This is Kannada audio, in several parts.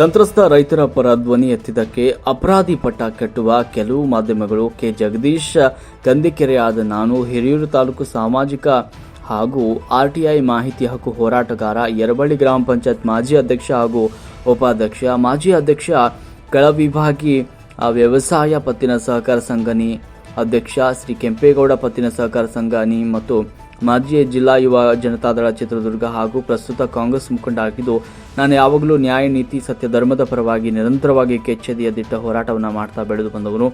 ಸಂತ್ರಸ್ತ ರೈತರ ಪರ ಧ್ವನಿ ಎತ್ತಿದ್ದಕ್ಕೆ ಅಪರಾಧಿ ಪಟ್ಟ ಕಟ್ಟುವ ಕೆಲವು ಮಾಧ್ಯಮಗಳು ಕೆ. ಜಗದೀಶ್ ಕಂದಿಕೆರೆಯಾದ ನಾನು ಹಿರಿಯೂರು ತಾಲೂಕು ಸಾಮಾಜಿಕ ಹಾಗೂ ಆರ್ಟಿಐ ಮಾಹಿತಿ ಹಕ್ಕು ಹೋರಾಟಗಾರ ಯರಬಳ್ಳಿ ಗ್ರಾಮ ಪಂಚಾಯತ್ ಮಾಜಿ ಅಧ್ಯಕ್ಷ ಹಾಗೂ ಉಪಾಧ್ಯಕ್ಷ, ಮಾಜಿ ಅಧ್ಯಕ್ಷ, ಕೆಳವಿಭಾಗಿ ವ್ಯವಸಾಯ ಪತ್ತಿನ ಸಹಕಾರ ಸಂಘನಿ ಅಧ್ಯಕ್ಷ ಶ್ರೀ ಕೆಂಪೇಗೌಡ ಪತ್ತಿನ ಸಹಕಾರ ಸಂಘನಿ ಮತ್ತು ಮಾಜಿ ಜಿಲ್ಲಾ ಯುವ ಜನತಾದಳ ಚಿತ್ರದುರ್ಗ ಹಾಗೂ ಪ್ರಸ್ತುತ ಕಾಂಗ್ರೆಸ್ ಮುಖಂಡ ಆಗಿದ್ದು, ನಾನು ಯಾವಾಗಲೂ ನ್ಯಾಯ, ನೀತಿ, ಸತ್ಯ, ಧರ್ಮದ ಪರವಾಗಿ ನಿರಂತರವಾಗಿ ಕೆಚ್ಚೆದೆಯ ದಿಟ್ಟ ಹೋರಾಟವನ್ನು ಮಾಡ್ತಾ ಬೆಳೆದು ಬಂದವನು.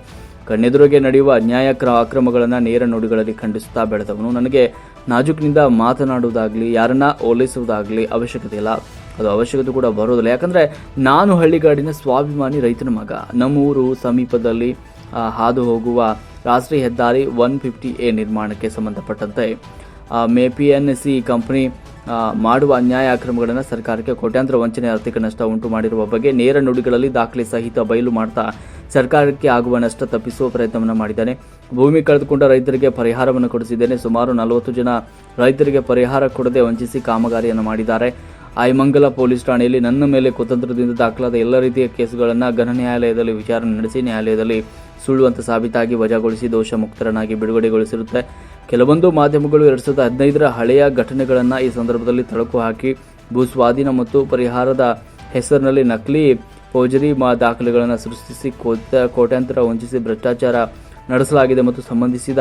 ಕಣ್ಣೆದುರಿಗೆ ನಡೆಯುವ ಅನ್ಯಾಯ ಕ್ರ ಅಕ್ರಮಗಳನ್ನು ನೇರ ನುಡಿಗಳಲ್ಲಿ ಖಂಡಿಸುತ್ತಾ ಬೆಳೆದವನು. ನನಗೆ ನಾಜುಕ್ನಿಂದ ಮಾತನಾಡುವುದಾಗಲಿ, ಯಾರನ್ನ ಓಲೈಸುವುದಾಗಲಿ ಅವಶ್ಯಕತೆ ಇಲ್ಲ. ಅದು ಅವಶ್ಯಕತೆ ಕೂಡ ಬರೋದಿಲ್ಲ. ಯಾಕಂದರೆ ನಾನು ಹಳ್ಳಿಗಾಡಿನ ಸ್ವಾಭಿಮಾನಿ ರೈತನ ಮಗ. ನಮ್ಮೂರು ಸಮೀಪದಲ್ಲಿ ಹಾದು ಹೋಗುವ ರಾಷ್ಟ್ರೀಯ ಹೆದ್ದಾರಿ ಒನ್ ಫಿಫ್ಟಿ ಎ ನಿರ್ಮಾಣಕ್ಕೆ ಸಂಬಂಧಪಟ್ಟಂತೆ. ಮೇಪಿಎನ್ ಸಿ ಕಂಪನಿ ಮಾಡುವ ಅನ್ಯಾಯ ಅಕ್ರಮಗಳನ್ನು ಸರ್ಕಾರಕ್ಕೆ ಕೋಟ್ಯಾಂತರ ವಂಚನೆ, ಆರ್ಥಿಕ ನಷ್ಟ ಉಂಟು ಮಾಡಿರುವ ಬಗ್ಗೆ ನೇರ ನುಡಿಗಳಲ್ಲಿ ದಾಖಲೆ ಸಹಿತ ಬಯಲು ಮಾಡ್ತಾ ಸರ್ಕಾರಕ್ಕೆ ಆಗುವ ನಷ್ಟ ತಪ್ಪಿಸುವ ಪ್ರಯತ್ನವನ್ನು ಮಾಡಿದ್ದಾನೆ. ಭೂಮಿ ಕಳೆದುಕೊಂಡ ರೈತರಿಗೆ ಪರಿಹಾರವನ್ನು ಕೊಡಿಸಿದ್ದೇನೆ. ಸುಮಾರು ನಲವತ್ತು ಜನ ರೈತರಿಗೆ ಪರಿಹಾರ ಕೊಡದೆ ವಂಚಿಸಿ ಕಾಮಗಾರಿಯನ್ನು ಮಾಡಿದ್ದಾರೆ. ಆಯಮಂಗಲ ಪೊಲೀಸ್ ಠಾಣೆಯಲ್ಲಿ ನನ್ನ ಮೇಲೆ ಕುತಂತ್ರದಿಂದ ದಾಖಲಾದ ಎಲ್ಲ ರೀತಿಯ ಕೇಸುಗಳನ್ನು ಘನ ನ್ಯಾಯಾಲಯದಲ್ಲಿ ವಿಚಾರಣೆ ನಡೆಸಿ, ನ್ಯಾಯಾಲಯದಲ್ಲಿ ಸುಳ್ಳು ಅಂತ ಸಾಬೀತಾಗಿ ವಜಾಗೊಳಿಸಿ ದೋಷ ಮುಕ್ತರನ್ನಾಗಿ ಬಿಡುಗಡೆಗೊಳಿಸಿರುತ್ತೆ. ಕೆಲವೊಂದು ಮಾಧ್ಯಮಗಳು ಎರಡ್ ಸಾವಿರದ ಹದಿನೈದರ ಹಳೆಯ ಘಟನೆಗಳನ್ನು ಈ ಸಂದರ್ಭದಲ್ಲಿ ತಳಕು ಹಾಕಿ, ಭೂ ಸ್ವಾಧೀನ ಮತ್ತು ಪರಿಹಾರದ ಹೆಸರಿನಲ್ಲಿ ನಕಲಿ ಫೌಜರಿ ಮಾ ದಾಖಲೆಗಳನ್ನು ಸೃಷ್ಟಿಸಿ ಕೋಟ ಕೋಟ್ಯಾಂತರ ವಂಚಿಸಿ ಭ್ರಷ್ಟಾಚಾರ ನಡೆಸಲಾಗಿದೆ ಮತ್ತು ಸಂಬಂಧಿಸಿದ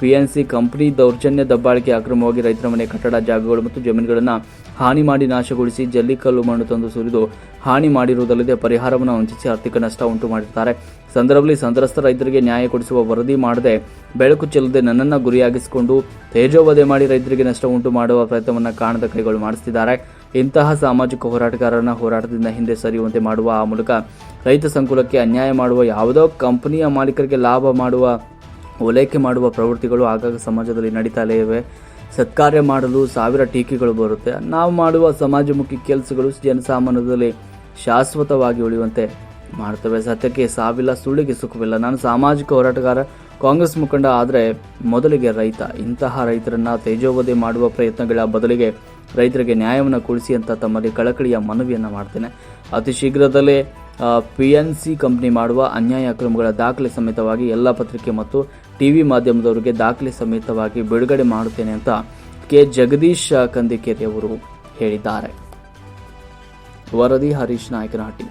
ಪಿಎನ್ಸಿ ಕಂಪನಿ ದೌರ್ಜನ್ಯ ದಬ್ಬಾಳಿಕೆ ಅಕ್ರಮವಾಗಿ ರೈತರ ಮನೆ ಕಟ್ಟಡ, ಜಾಗಗಳು ಮತ್ತು ಜಮೀನುಗಳನ್ನು ಹಾನಿ ಮಾಡಿ ನಾಶಗೊಳಿಸಿ ಜಲ್ಲಿಕಲ್ಲು ಮಣ್ಣು ತಂದು ಸುರಿದು ಹಾನಿ ಮಾಡಿರುವುದಲ್ಲದೆ ಪರಿಹಾರವನ್ನು ವಂಚಿಸಿ ಆರ್ಥಿಕ ನಷ್ಟ ಉಂಟು ಮಾಡಿದ್ದಾರೆ. ಸಂದರ್ಭದಲ್ಲಿ ಸಂತ್ರಸ್ತ ರೈತರಿಗೆ ನ್ಯಾಯ ಕೊಡಿಸುವ ವರದಿ ಮಾಡದೆ ಬೆಳಕು ಚೆಲ್ಲದೆ ನನ್ನನ್ನು ಗುರಿಯಾಗಿಸಿಕೊಂಡು ತೇಜೋವಧೆ ಮಾಡಿ ರೈತರಿಗೆ ನಷ್ಟ ಉಂಟು ಮಾಡುವ ಪ್ರಯತ್ನವನ್ನು ಕಾಣದ ಕೈಗಳು ಮಾಡಿಸುತ್ತಿದ್ದಾರೆ ಇಂತಹ ಸಾಮಾಜಿಕ ಹೋರಾಟಗಾರರನ್ನ ಹೋರಾಟದಿಂದ ಹಿಂದೆ ಸರಿಯುವಂತೆ ಮಾಡುವ ಆ ಮೂಲಕ ರೈತ ಸಂಕುಲಕ್ಕೆ ಅನ್ಯಾಯ ಮಾಡುವ ಯಾವುದೋ ಕಂಪನಿಯ ಮಾಲೀಕರಿಗೆ ಲಾಭ ಮಾಡುವ ಓಲೈಕೆ ಮಾಡುವ ಪ್ರವೃತ್ತಿಗಳು ಆಗಾಗ ಸಮಾಜದಲ್ಲಿ ನಡೀತಾಲೇ ಇವೆ ಸತ್ಕಾರ್ಯ ಮಾಡಲು ಸಾವಿರ ಟೀಕೆಗಳು ಬರುತ್ತೆ. ನಾವು ಮಾಡುವ ಸಮಾಜಮುಖಿ ಕೆಲಸಗಳು ಜನಸಾಮಾನ್ಯದಲ್ಲಿ ಶಾಶ್ವತವಾಗಿ ಉಳಿಯುವಂತೆ ಮಾಡ್ತವೆ ಸತ್ಯಕ್ಕೆ ಸಾವಿಲ್ಲ, ಸುಳ್ಳಿಗೆ ಸುಖವಿಲ್ಲ. ನಾನು ಸಾಮಾಜಿಕ ಹೋರಾಟಗಾರ, ಕಾಂಗ್ರೆಸ್ ಮುಖಂಡ ಆದರೆ ಮೊದಲಿಗೆ ರೈತ. ಇಂತಹ ರೈತರನ್ನ ತೇಜೋವಧೆ ಮಾಡುವ ಪ್ರಯತ್ನಗಳ ಬದಲಿಗೆ ರೈತರಿಗೆ ನ್ಯಾಯವನ್ನು ಕೊಡಿಸಿ ಅಂತ ತಮ್ಮಲ್ಲಿ ಕಳಕಳಿಯ ಮನವಿಯನ್ನು ಮಾಡ್ತೇನೆ. ಅತಿ ಶೀಘ್ರದಲ್ಲೇ ಪಿ ಎನ್ ಸಿ ಕಂಪನಿ ಮಾಡುವ ಅನ್ಯಾಯ ಅಕ್ರಮಗಳ ದಾಖಲೆ ಸಮೇತವಾಗಿ ಎಲ್ಲ ಪತ್ರಿಕೆ ಮತ್ತು ಟಿವಿ ಮಾಧ್ಯಮದವರಿಗೆ ದಾಖಲೆ ಸಮೇತವಾಗಿ ಬಿಡುಗಡೆ ಮಾಡುತ್ತೇನೆ ಅಂತ ಕೆ. ಜಗದೀಶ್ ಕಂದಿಕೇರಿ ಅವರು ಹೇಳಿದ್ದಾರೆ. ವರದಿ ಹರೀಶ್ ನಾಯಕನಹಟ್ಟಿ.